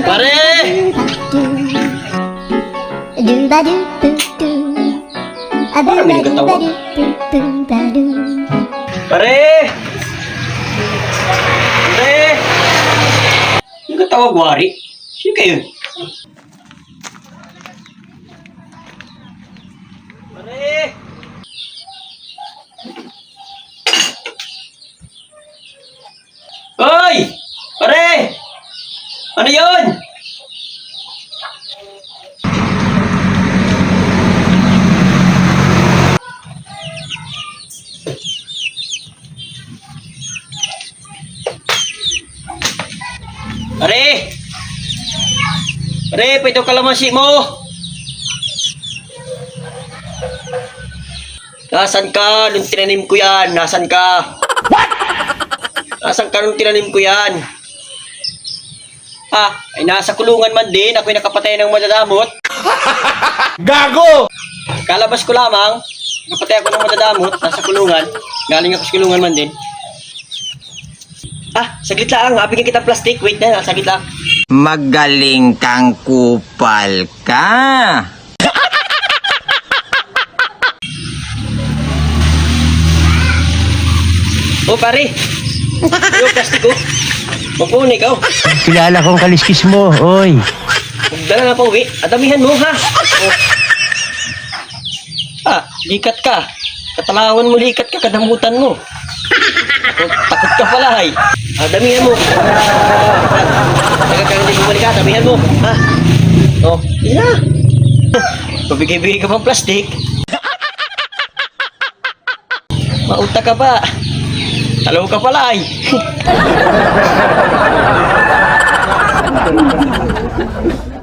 Pare! Parang may nagkatawa. Pare! Pare! Yung katawag, wari? Sino kayo? Ano yun? Pare! Pare, pwede kalamansi mo! Nasaan ka? Nung tinanim ko yan. Nasaan ka? What? Nasaan ka nung tinanim ko yan? Ah, ay nasa kulungan man din. Ako'y nakapatay ng madadamot. Gago! Kalabas ko lamang. Nakapatay ako ng madadamot. Nasa kulungan. Galing ako sa kulungan man din. Ah, saglit lang. Habigyan kita plastic. Wait na, saglit lang. Magaling kang kupal ka. Oh, pare. Yung plastic oh. Mapunin ikaw. Kilala kong kaliskis mo, oy. Magdala na pa uwi. Adamihan mo, ha? Oh. Ah, likat ka. Katalangan mo likat ka, kadamutan mo. Takot, takot ka pala, hay. Ah, damihan mo. Taga kang hindi bumalik ka, damihan mo. Ha? Oh, yun na. Pabigay-bigay ka pang plastic. Mauta ka pa. Talo ka pala, ay.